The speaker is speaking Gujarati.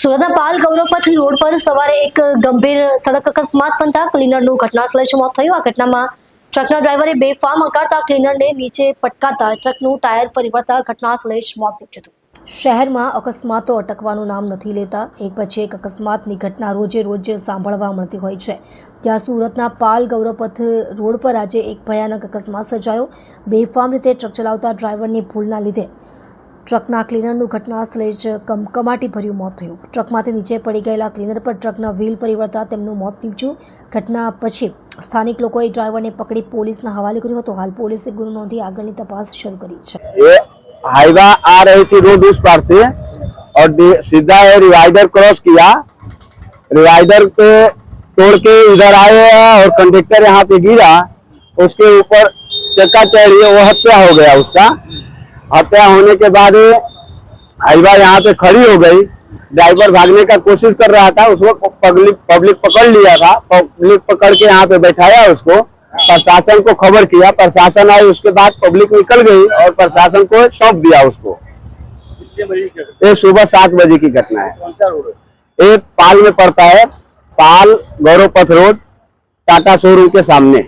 સુરતના પાલ ગૌરવપથ રોડ પર સવારે એક ગંભીર સડક અકસ્માત બનતા ક્લીનરનું ઘટનાસ્થળે જ મોત થયું. આ ઘટનામાં ટ્રકના ડ્રાઈવરે બેફામ હંકારતા ક્લીનરને નીચે પટકાતા ટ્રકનું ટાયર ફરી વળતા ઘટનાસ્થળે જ મોત નીપજ્યું હતું. શહેરમાં અકસ્માતો અટકવાનું નામ નથી લેતા. એક પછી એક અકસ્માતની ઘટના રોજે રોજ સાંભળવા મળતી હોય છે. ત્યાં સુરતના પાલ ગૌરવપથ રોડ પર આજે એક ભયાનક અકસ્માત સર્જાયો. બેફામ રીતે ટ્રક ચલાવતા ડ્રાઈવરની ભૂલના લીધે ટ્રકના ક્લીનરનું ઘટના સ્થળે જ કમકમાટી ભર્યું મોત થયું ટ્રકમાંથી નીચે પડી ગયેલા ક્લીનર પર ટ્રકના વ્હીલ ફરી વળતા તેમનું મોત નીપજ્યું ઘટના પછી સ્થાનિક લોકોએ ડ્રાઈવરને પકડી પોલીસના હવાલે કર્યો હતો હાલ પોલીસે ગુનો નોંધી આગળની તપાસ શરૂ કરી છે ये हाईवा आ रही थी रोड उस पार से और डी- सीधा ये रिवाइडर क्रॉस किया रिवाइडर पे तोड़ के इधर आए और कंडक्टर यहाँ पे गिरा उसके ऊपर चक्का चढ़ी वो हत्या हो गया उसका हत्या होने के बाद हाईवा यहाँ पे खड़ी हो गई। ड्राइवर भागने का कोशिश कर रहा था उस वक्त पब्लिक पब्लिक पकड़ लिया था। पब्लिक पकड़ के यहाँ पे बैठाया उसको। प्रशासन को खबर किया। प्रशासन आई उसके बाद पब्लिक निकल गई और प्रशासन को सौंप दिया उसको। ये सुबह सात बजे की घटना है? ये पाल में पड़ता है पाल गौरव पथ रोड टाटा शोरूम के सामने।